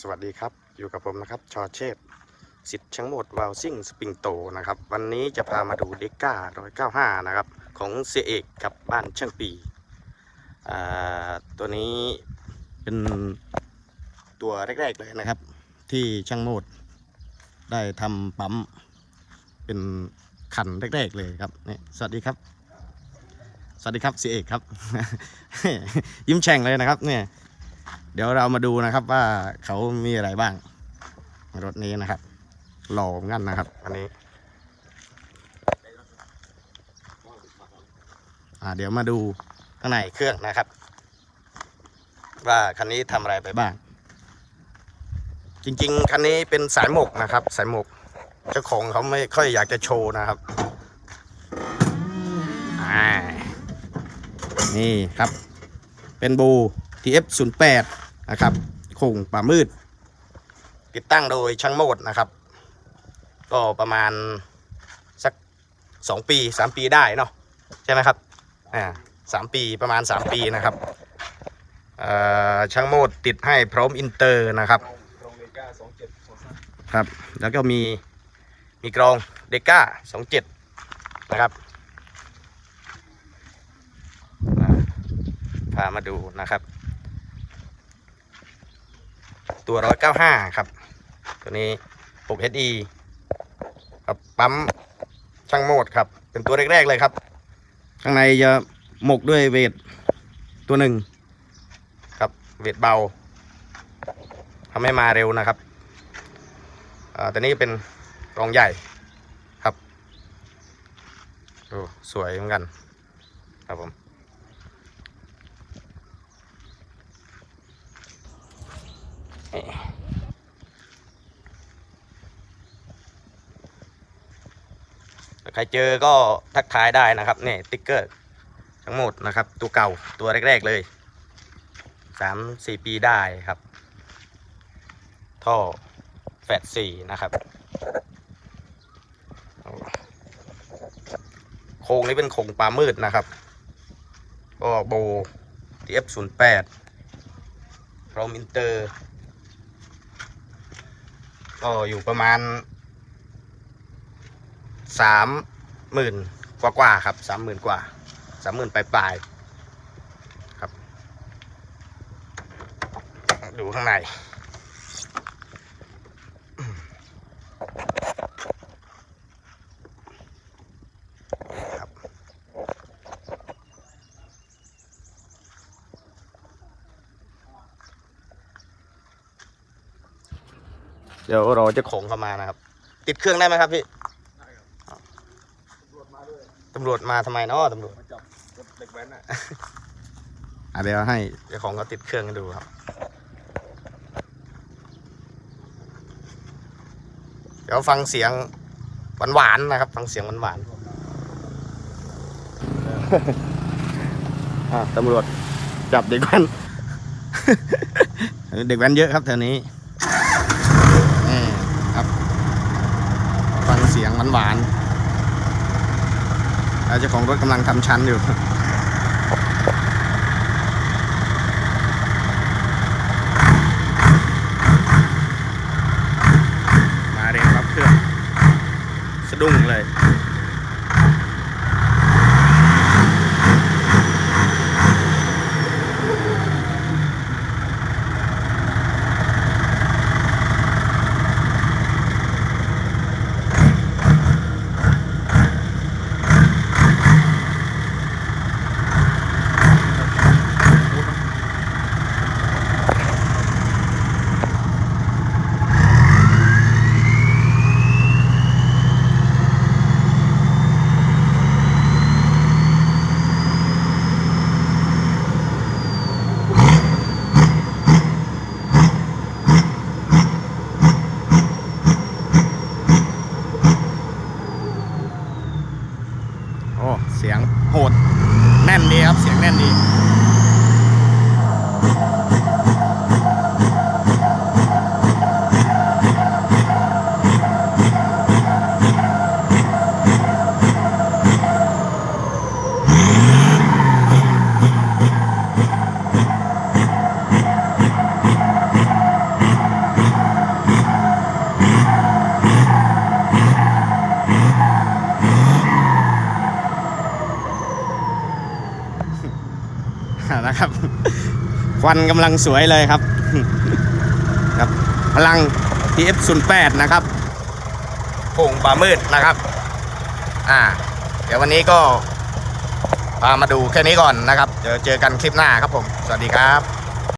สวัสดีครับอยู่กับผมนะครับชอเชษสิทธิ์ช่างโหมดวาลซิ่งสปริงโตนะครับ วันนี้จะพามาดูเด็กก้า195 นะครับ ของเสียเอกกับบ้านช่างปีตัวนี้เป็นตัวแรก ๆ เลยนะครับ ที่ช่างโหมดได้ทำปั๊ม เป็นขันแรก ๆ เลยครับนี่สวัสดีครับ สวัสดีครับเสียเอกครับ ยิ้มแฉ่งเลยนะครับเนี่ย เดี๋ยวเรามาดูนะครับว่าเขามีอะไรบ้าง รถนี้นะครับ หล่อเหมือนกันนะครับ อันนี้อ่าเดี๋ยวมาดูข้างในเครื่องนะครับ ว่าคันนี้ทำอะไรไปบ้าง จริง ๆ คันนี้เป็นสายหมกนะครับ สายหมกเจ้าของเขาไม่ค่อยอยากจะโชว์นะครับนี่ครับ เป็นบู TF08 นะครับโคงป่ามืด ติดตั้งโดยช่างโมดนะครับ ก็ประมาณสักสองปีสามปีได้เนาะใช่ไหมครับอ่าสามปีประมาณสามปีนะครับช่างโมดติดให้พร้อมอินเตอร์นะครับครับ แล้วก็มีมีกรองเดก้าสองเจ็ดนะครับพามาดูนะครับ ตัว 195 ครับ ตัวนี้ 6SE ครับปั๊มช่างโหมดครับ เป็นตัวแรก ๆ เลยครับ ข้างในจะหมกด้วยเวทตัวหนึ่งครับเวทเบาทำให้มาเร็วนะครับอ่าตัวนี้เป็นกรองใหญ่ครับดูสวยเหมือนกันครับผม ใครเจอก็ทักทายได้นะครับเนี่ยติ๊กเกอร์ ทั้งหมดนะครับ ตัวเก่าตัวแรก ๆเลยสามสี่ปีได้ครับ ท่อแฟดสี่นะครับโอ้โครงนี้เป็นโครงปลามืดนะครับ ก็โบ TF 0 8พรอมอินเตอร์ ก็อยู่ประมาณ สามหมื่นกว่ากว่าๆครับสามหมื่นกว่าสามหมื่นปลายปลายๆครับ ดูข้างในเดี๋ยวรอจะของเข้ามานะครับ ติดเครื่องได้ไหมครับพี่ ได้ครับตำรวจมาด้วย ตำรวจมาทำไมเนาะตำรวจมาจับรถเด็กแว้นอะอะเดี๋ยวให้เจ้าของเขาติดเครื่องให้ดูครับ เดี๋ยวฟังเสียงหวานๆนะครับ ฟังเสียงหวานๆอะตำรวจจับเด็กแว้น เด็กแว้นเยอะครับแถวนี้นี่ครับ ฟังเสียงหวานๆแล้ว เจ้าของรถกำลังทำชั้นอยู่ โอ้เสียงโหดแน่นดีครับเสียงแน่นดี นะครับ ควันกำลังสวยเลยครับ ครับ พลัง TF08 นะครับโป่งป่ามืดนะครับ อ่า เดี๋ยววันนี้ก็พามาดูแค่นี้ก่อนนะครับ เดี๋ยวเจอกันคลิปหน้าครับผม สวัสดีครับ